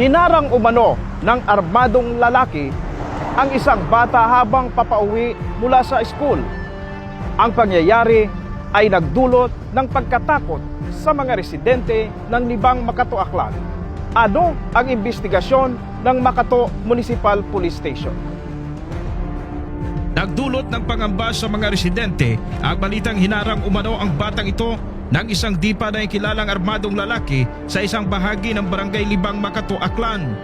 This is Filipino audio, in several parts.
Hinarang umano ng armadong lalaki ang isang bata habang papauwi mula sa school. Ang pangyayari ay nagdulot ng pagkatakot sa mga residente ng Libang Makato Aklan. Ano ang investigasyon ng Makato Municipal Police Station? Nagdulot ng pangamba sa mga residente ang balitang hinarang umano ang batang ito ng isang di pa na kilalang armadong lalaki sa isang bahagi ng barangay Libang Makato, Aklan.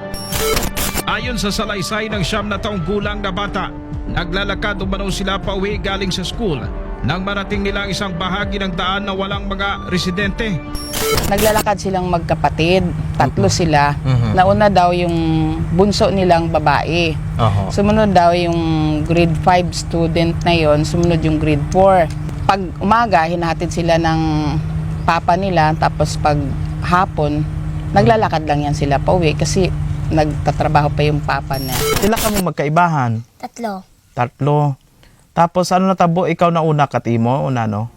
Ayon sa salaysay ng siyam na taong gulang na bata, naglalakad umano sila pa uwi galing sa school nang marating nila ang isang bahagi ng daan na walang mga residente. Naglalakad silang magkapatid. Tatlo sila. Nauna daw yung bunso nilang babae. Sumunod daw yung grade 5 student na yon, sumunod yung grade 4. Pag umaga, hinahatid sila ng papa nila, tapos pag hapon, naglalakad lang yan sila pauwi kasi nagtatrabaho pa yung papa niya. Sila ka mo magkaibahan. Tatlo. Tatlo. Tapos ano natabo, ikaw na una katimo, una no?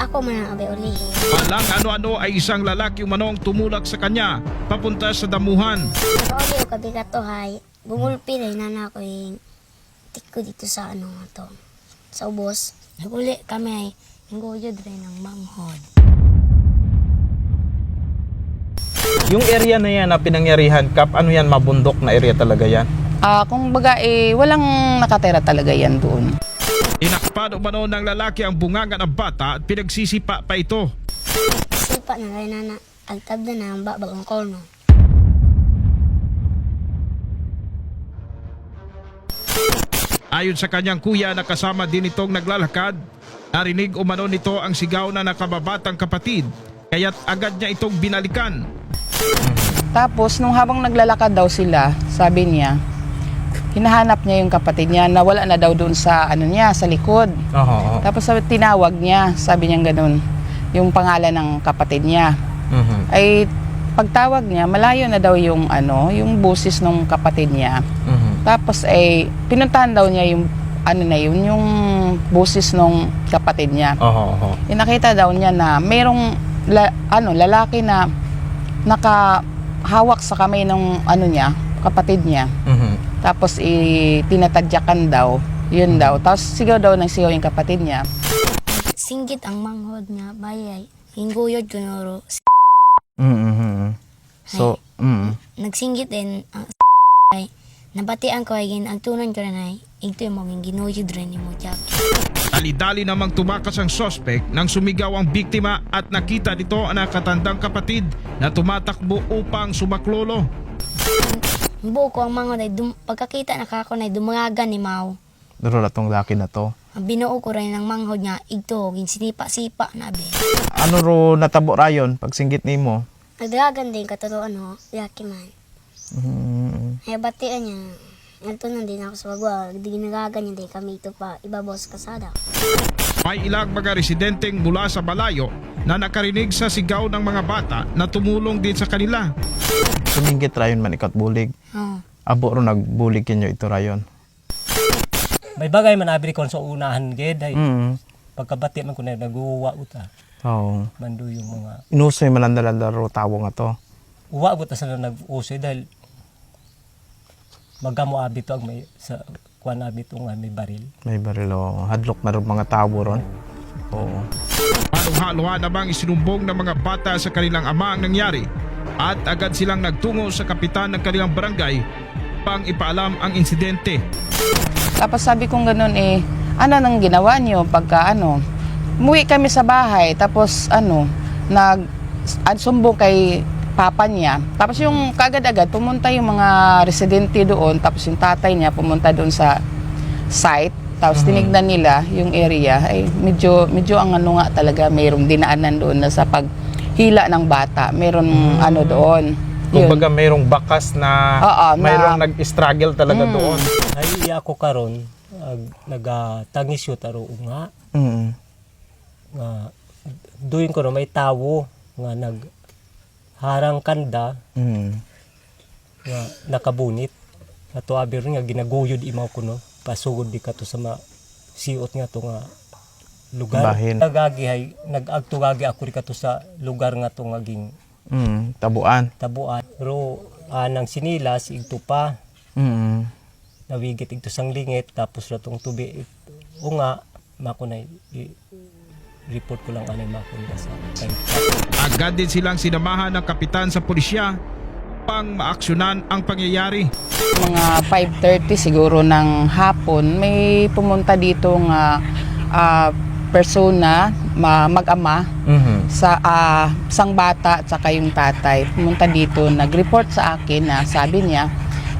Ako man ang abe ulihin. Walang ano-ano ay isang lalaki umanong tumulak sa kanya papunta sa damuhan. Nakauli ko kabi ka to hay. Bumulpi rin na na ako yung tiko dito sa ano to. Sa ubos. Naguli kami ay nanguyod rin ng manghod. Yung area na yan na pinangyarihan, Kap, ano yan, mabundok na area talaga yan? Ah, kung baga eh, walang nakatera talaga yan doon. Inakpad umano ng lalaki ang bunganga ng bata at pinagsisipa pa ito. Sipa na rin na na. Agtab na na ang babagong korno. Ayon sa kanyang kuya na kasama din itong naglalakad, narinig umano nito ang sigaw na nakababatang kapatid kaya't agad niya itong binalikan. Tapos, nung habang naglalakad daw sila, sabi niya, hinahanap niya yung kapatid niya na wala na daw doon sa ano niya, sa likod. Oo. Tapos sabi, tinawag niya, sabi niya ganun, yung pangalan ng kapatid niya. Mhm. Ay pagtawag niya, malayo na daw yung ano, yung busis ng kapatid niya. Mhm. Tapos ay pinuntahan daw niya yung ano na yun, yung busis ng kapatid niya. Oo, oo. Eh, nakita daw niya na mayroong la, ano, lalaki na nakahawak sa kamay ng ano niya, kapatid niya. Mhm. Tapos eh, tinatadyakan daw, yun daw. Tapos sigaw daw ng sigaw yung kapatid niya. Singgit ang manghod nga bayay. Hinguyod ko noro. Mhm. So, mhm. Nagsinggit din ay nabatian ko ay gin ang tunan ko rin ay ito yung mga ginuyod rin ni mo Jackie. Dali-dali namang tumakas ang sospek nang sumigaw ang biktima at nakita nito ang nakatandang kapatid na tumatakbo upang sumaklolo. Buo ko ang manghod ay dum- pagkakita na kako na dumangagan ni Mau. Duro na tong laki na to. Ang binuo ko rin ng manghod nga igto gin sinipa-sipa na be. Ano ro natabo rayon pag singgit nimo? Nagdagan din katotoo ano, Jackie man. Mhm. Ay batian niya. Nagtunan din ako sa bagwa. Di ginagagan niya din kami ito pa ibabaw sa kasada. May ilang mga residenteng mula sa Balayo na nakarinig sa sigaw ng mga bata na tumulong din sa kanila. Suminggit rayon man ikaw bulig. Oh. Abo ro nagbulig kinyo ito rayon. May bagay man abri kon sa unahan gid ay Mhm. pagkabati man ko na naguwa uta. Oo. Mando yung mga Inusoy man ang daladaro tawo nga to. Uwa buta sa nag-usoy dahil magamo abi to ang may sa kuan abi to nga may baril. May barilo. Hadlok na rin mga tawo ron. Oo. Haluha-luha namang isinumbong ng mga bata sa kanilang ama ang nangyari at agad silang nagtungo sa kapitan ng kanilang barangay pang ipaalam ang insidente. Tapos sabi kong ganun eh, ano nang ginawa niyo pagka ano, umuwi kami sa bahay, tapos ano, nag sumbong kay papa niya. Tapos yung kagad-agad pumunta yung mga residente doon, tapos yung tatay niya pumunta doon sa site. Tapos tinignan nila yung area, ay medyo medyo ang ano nga talaga, mayroong dinaanan doon na sa paghila ng bata. Mayroong ano doon. Yun. Kumbaga mayroong bakas na Oo, na- mayroong nag-struggle talaga Mm. doon. Ay iya ko karon ag nagatangis yo taro nga Mm. nga duyin ko na may tawo nga nag harang kanda Mm. nga nakabunit. Ato abi rin nga ginaguyod imaw ko no. Pasugod di ka to sa ma siot nga to nga lugar. Bahin. Nagagi hay nagagtugagi ako ri ka to sa lugar nga to nga ging Mm. Tabuan. tabuan. Pero anang sinilas igto pa Mm. nawigit igto sang lingit tapos ratong tubi o nga mako na i- report ko lang anay mako nila sa Agad din silang sinamahan ng kapitan sa pulisya pang maaksyonan ang pangyayari. Mga 5.30 siguro ng hapon, may pumunta dito nga ah, persona, ma- mag-ama, Mhm. sa ah, sang bata at saka yung tatay. Pumunta dito, nag-report sa akin na sabi niya,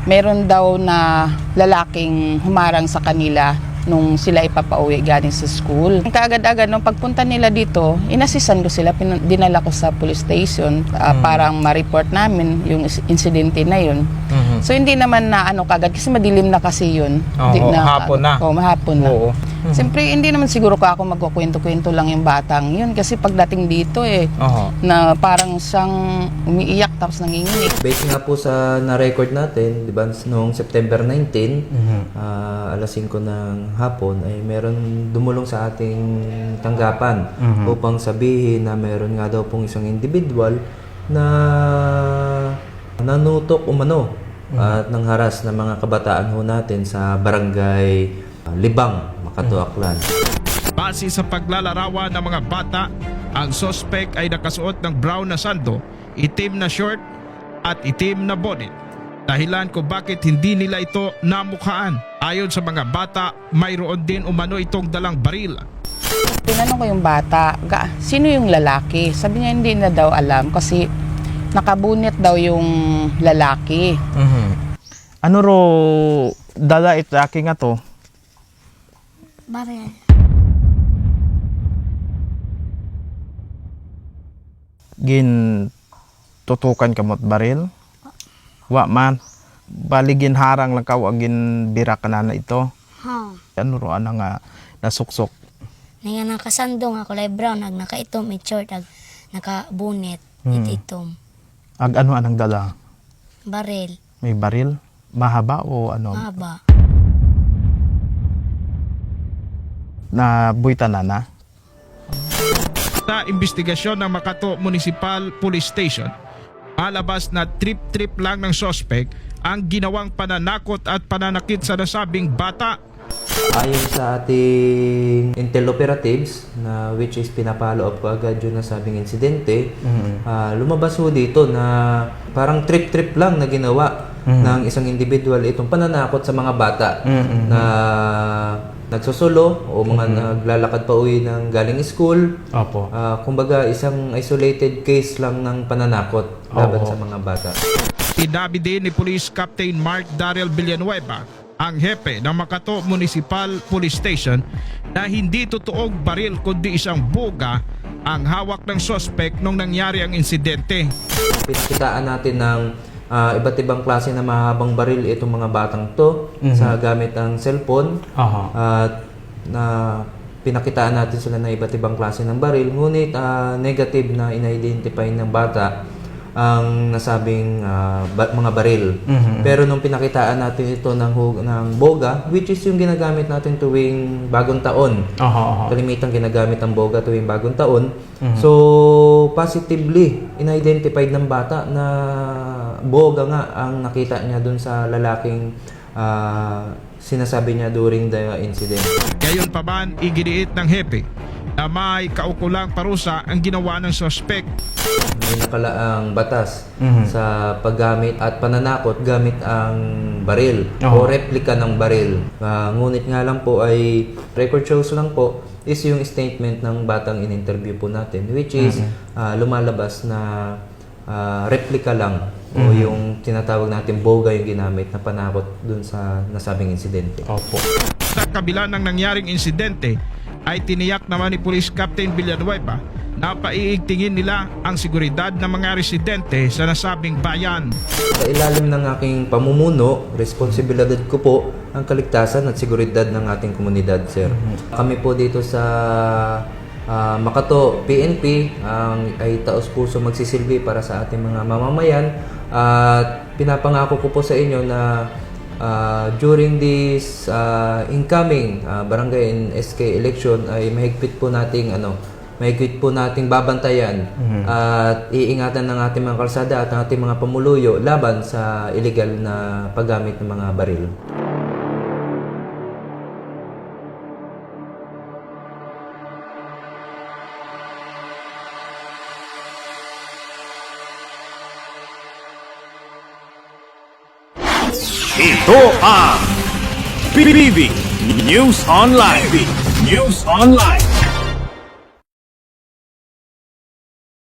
meron daw na lalaking humarang sa kanila nung sila ipapauwi galing sa school. Kaagad-agad, nung pagpunta nila dito, inasisan ko sila, pin- dinala ko sa police station ah, parang ma-report namin yung insidente na yun. Mhm. So hindi naman na ano kagad kasi madilim na kasi yun. Oo, Di hapon na. Oo, mahapon na. Oo. Siyempre, hindi naman siguro ko ako magkukwento-kwento lang yung batang yun kasi pagdating dito eh, Oho. na parang siyang umiiyak tapos nanginginig. Base nga po sa na-record natin, di ba, noong September 19, Mhm. ah, alas 5 ng hapon, ay meron dumulong sa ating tanggapan Mhm. upang sabihin na meron nga daw pong isang individual na nanutok umano at nang haras ng mga kabataan ho natin sa barangay Libang, Makato, Aklan. Base sa paglalarawan ng mga bata, ang sospek ay nakasuot ng brown na sando, itim na short at itim na bonnet. Dahilan kung bakit hindi nila ito namukhaan. Ayon sa mga bata, mayroon din umano itong dalang baril. Tinanong ko yung bata, "Ga, sino yung lalaki? Sabi niya hindi na daw alam kasi nakabunit daw yung lalaki. Mhm. Ano ro dala ito aking nga to? Baril. Gin tutukan kamot baril? Wa man. Baligin harang lang ka wa gin bira ka na na ito. Ha. Ano ro ana nga nasuksok. Nga nakasandong ako kulay brown, ag nakaitom, it short, ag nakabunit, Hmm. ititom. Ag ano anang dala? Baril. May baril? Mahaba o ano? Haba. Na buita na na? Sa investigasyon ng Makato Municipal Police Station, malabas na trip-trip lang ng sospek ang ginawang pananakot at pananakit sa nasabing bata. Ayon sa ating intel operatives na which is pinapalo up ko agad yung nasabing insidente, ah, lumabas ho dito na parang trip-trip lang na ginawa ng isang individual itong pananakot sa mga bata na nagsusulo o mga naglalakad pa uwi ng galing school. Opo. Ah, kumbaga isang isolated case lang ng pananakot laban Oo. sa mga bata. Sinabi din ni Police Captain Mark Darrell Villanueva, ang hepe ng Makato Municipal Police Station, na hindi totoong baril kundi isang buga ang hawak ng sospek nung nangyari ang insidente. Pinakitaan natin ng ah, iba't ibang klase na mahabang baril itong mga batang to sa gamit ng cellphone Aha. at na pinakitaan natin sila ng iba't ibang klase ng baril ngunit ah, negative na in-identify ng bata ang nasabing ah, ba- mga baril. Pero nung pinakitaan natin ito ng, ng boga, which is yung ginagamit natin tuwing bagong taon, aha. Kalimitang ginagamit ang boga tuwing bagong taon. So, positively, in-identified ng bata na boga nga ang nakita niya dun sa lalaking ah, sinasabi niya during the incident. Gayon pa man, iginiit ng hepe na may kaukulang parusa ang ginawa ng sospek. May nakalaang batas Mhm. sa paggamit at pananakot gamit ang baril Oo. o replika ng baril. Ah, ngunit nga lang po ay record shows lang po is yung statement ng batang in-interview po natin which is ah, lumalabas na ah, replika lang o yung tinatawag natin boga yung ginamit na panakot dun sa nasabing insidente. Opo. Sa kabila ng nangyaring insidente, ay tiniyak naman ni Police Captain Villanueva na paiigtingin nila ang seguridad ng mga residente sa nasabing bayan. Sa ilalim ng aking pamumuno, responsibilidad ko po ang kaligtasan at seguridad ng ating komunidad, sir. Kami po dito sa ah, Makato PNP ang ay taos puso magsisilbi para sa ating mga mamamayan at pinapangako ko po sa inyo na ah, during this ah, incoming ah, barangay and SK election ay mahigpit po nating ano mahigpit po nating babantayan at iingatan ng ating mga kalsada at ng ating mga pamuluyo laban sa illegal na paggamit ng mga baril. તો આ PV news online news online